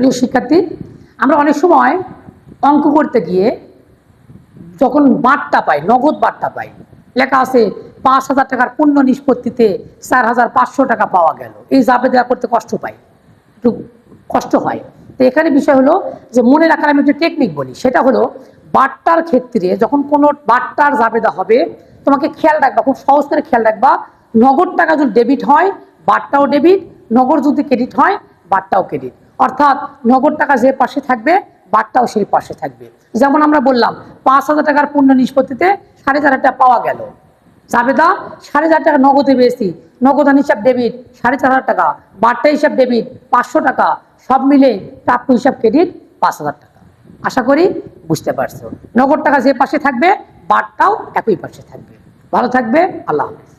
প্রিয় শিক্ষার্থী, আমরা অনেক সময় অঙ্ক করতে গিয়ে যখন বার্তা পাই, নগদ বার্তা পাই, লেখা আছে পাঁচ হাজার টাকার পূর্ণ নিষ্পত্তিতে চার হাজার পাঁচশো টাকা পাওয়া গেল। এই জাবে দেওয়া করতে কষ্ট পাই, একটু কষ্ট হয়। তো এখানে বিষয় হলো যে মনে রাখার আমি একটু টেকনিক বলি, সেটা হলো বার্তার ক্ষেত্রে যখন কোনো বার্তার জাবেদা হবে, তোমাকে খেয়াল রাখবা, খুব সহজ করে খেয়াল রাখবা, নগদ টাকা যদি ডেবিট হয়, বার্তাও ডেবিট নগদ যদি ক্রেডিট হয়, বার্তাও ক্রেডিট অর্থাৎ নগদ টাকা যে পাশে থাকবে বার্তাও সেই পাশে থাকবে। যেমন আমরা বললাম, পাঁচ হাজার টাকার পূর্ণ নিষ্পত্তিতে সাড়ে চার হাজার টাকা পাওয়া গেল। জাবেদা সাড়ে চার টাকা নগদে পেয়েছি। নগদান হিসাব ডেবিট, সাড়ে চার হাজার টাকা। বার্তা হিসাব ডেবিট, পাঁচশো টাকা। সব মিলে প্রাপ্য হিসাব ক্রেডিট পাঁচ হাজার টাকা। আশা করি বুঝতে পারছ। নগদ টাকা যে পাশে থাকবে বার্তাও একই পাশে থাকবে। ভালো থাকবে, আল্লাহ হাফেজ।